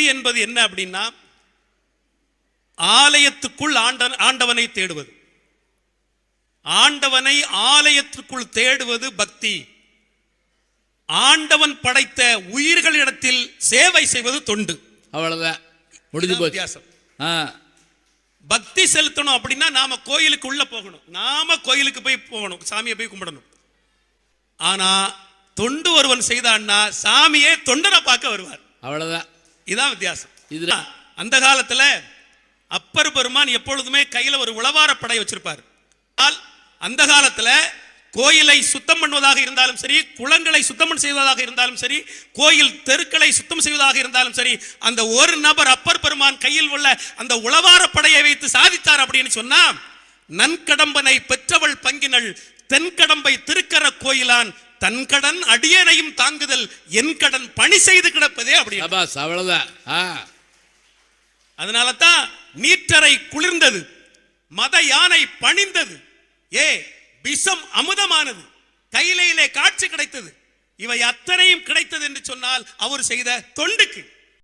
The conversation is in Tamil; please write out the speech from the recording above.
பக்தி என்பது என்ன அப்படின்னா ஆலயத்துக்குள் ஆண்ட ஆண்டவனை தேடுவது. ஆண்டவனை ஆலயத்திற்குள் தேடுவது பக்தி. ஆண்டவன் படைத்த உயிர்களிடத்தில் சேவை செய்வது தொண்டு. அவ்வளவுதான். முடிஞ்சு வித்தியாசம். பக்தி செலுத்தணும் அப்படின்னா நாம கோயிலுக்கு உள்ள போகணும். நாம கோயிலுக்கு போய் போகணும். சாமியை போய் கும்பிடணும். ஆனா தொண்டு ஒருவன் செய்தான்னா சாமியே தொண்டனை பார்க்க வருவார். அவ்வளவுதான். இதான் வித்தியாசம். இதுல அந்த காலத்துல அப்பர் பெருமான் எப்பொழுதுமே கையில ஒரு உளவார படை வச்சிருப்பார். அந்த காலத்துல கோயிலை சுத்தம் பண்ணுவதாக இருந்தாலும் சரி குளங்களை சுத்தம் செய்வதாக இருந்தாலும் சரி கோயில் தெருக்களை சுத்தம் செய்வதாக இருந்தாலும் சரி அந்த ஒரு நபர் அப்பர் பெருமான் கையில் உள்ள அந்த உளவார படையை வைத்து சாதித்தார் அப்படின்னு சொன்னா நன்கடம்பனை பெற்றவள் பங்கினள் தென்கடம்பை திருக்கர கோயிலான் தன் கடன் அடியனையும் தாங்குதல் என் கடன் பணி செய்து கிடப்பதே அப்படி. அவ்வளவுதான் அதனால தான் நீற்றரை குளிர்ந்தது மத யானை பணிந்தது. ஏ விஷம் அமுதமானது கையிலையிலே காட்சி கிடைத்தது. இவை அத்தனையும் கிடைத்தது என்று சொன்னால் அவர் செய்த தொண்டுக்கு.